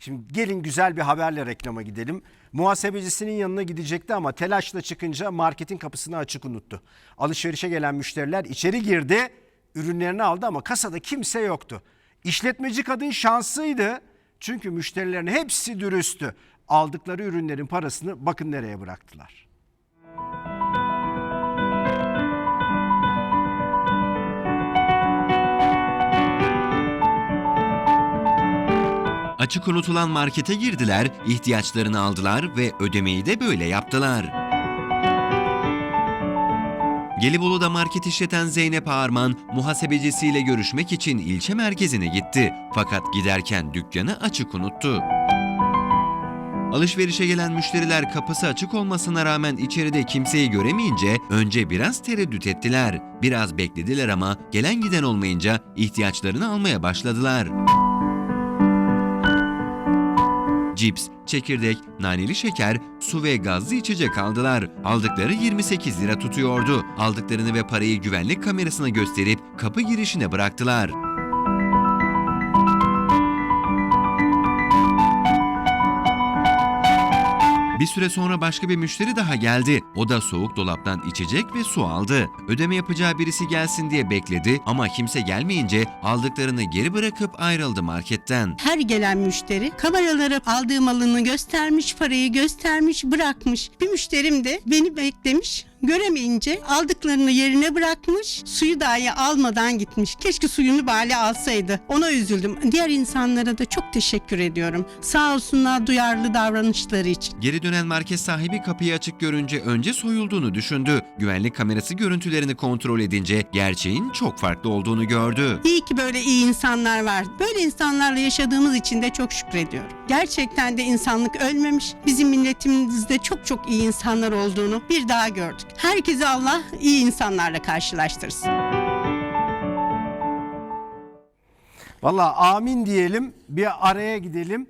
Şimdi gelin güzel bir haberle reklama gidelim. Muhasebecisinin yanına gidecekti ama telaşla çıkınca marketin kapısını açık unuttu. Alışverişe gelen müşteriler içeri girdi, ürünlerini aldı ama kasada kimse yoktu. İşletmeci kadın şanslıydı. Çünkü müşterilerin hepsi dürüsttü. Aldıkları ürünlerin parasını bakın nereye bıraktılar. Açık unutulan markete girdiler, ihtiyaçlarını aldılar ve ödemeyi de böyle yaptılar. Gelibolu'da market işleten Zeynep Ağarman, muhasebecisiyle görüşmek için ilçe merkezine gitti. Fakat giderken dükkanı açık unuttu. Alışverişe gelen müşteriler kapısı açık olmasına rağmen içeride kimseyi göremeyince önce biraz tereddüt ettiler. Biraz beklediler ama gelen giden olmayınca ihtiyaçlarını almaya başladılar. Cips, çekirdek, naneli şeker, su ve gazlı içecek aldılar. Aldıkları 28 lira tutuyordu. Aldıklarını ve parayı güvenlik kamerasına gösterip kapı girişine bıraktılar. Bir süre sonra başka bir müşteri daha geldi. O da soğuk dolaptan içecek ve su aldı. Ödeme yapacağı birisi gelsin diye bekledi ama kimse gelmeyince aldıklarını geri bırakıp ayrıldı marketten. Her gelen müşteri kameralara aldığı malını göstermiş, parayı göstermiş, bırakmış. Bir müşterim de beni beklemiş. Göremeyince aldıklarını yerine bırakmış, suyu dahi almadan gitmiş. Keşke suyunu bari alsaydı. Ona üzüldüm. Diğer insanlara da çok teşekkür ediyorum. Sağ olsunlar duyarlı davranışları için. Geri dönen market sahibi kapıyı açık görünce önce soyulduğunu düşündü. Güvenlik kamerası görüntülerini kontrol edince gerçeğin çok farklı olduğunu gördü. İyi ki böyle iyi insanlar var. Böyle insanlarla yaşadığımız için de çok şükrediyorum. Gerçekten de insanlık ölmemiş. Bizim milletimizde çok çok iyi insanlar olduğunu bir daha gördük. Herkese Allah iyi insanlarla karşılaştırsın. Valla amin diyelim bir araya gidelim.